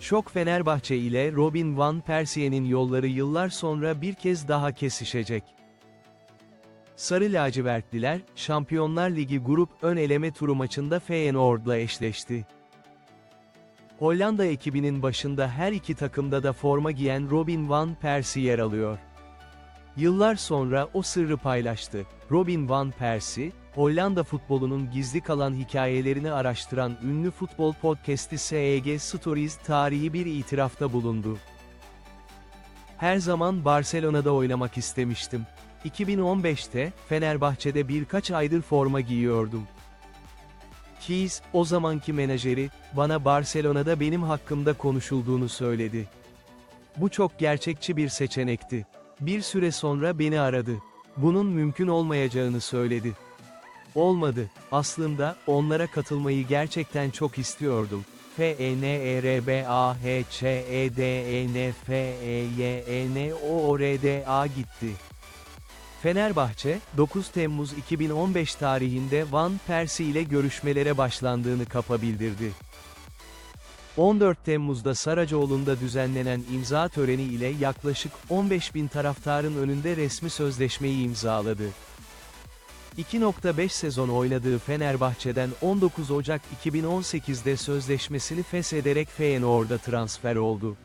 Şok Fenerbahçe ile Robin van Persie'nin yolları yıllar sonra bir kez daha kesişecek. Sarı lacivertliler, Şampiyonlar Ligi grup ön eleme turu maçında Feyenoord'la eşleşti. Hollanda ekibinin başında her iki takımda da forma giyen Robin van Persie yer alıyor. Yıllar sonra o sırrı paylaştı. Robin van Persie, Hollanda futbolunun gizli kalan hikayelerini araştıran ünlü futbol podcast'i SEG Stories tarihi bir itirafta bulundu. Her zaman Barcelona'da oynamak istemiştim. 2015'te, Fenerbahçe'de birkaç aydır forma giyiyordum. Keys, o zamanki menajeri, bana Barcelona'da benim hakkımda konuşulduğunu söyledi. Bu çok gerçekçi bir seçenekti. Bir süre sonra beni aradı. Bunun mümkün olmayacağını söyledi. Olmadı. Aslında, onlara katılmayı gerçekten çok istiyordum. F E N E R B A H Ç E D E N F E Y E N O O R D A gitti. Fenerbahçe, 9 Temmuz 2015 tarihinde Van Persie ile görüşmelere başlandığını kapa bildirdi. 14 Temmuz'da Saracoğlu'nda düzenlenen imza töreni ile yaklaşık 15 bin taraftarın önünde resmi sözleşmeyi imzaladı. 2.5 sezon oynadığı Fenerbahçe'den 19 Ocak 2018'de sözleşmesini feshederek Feyenoord'a transfer oldu.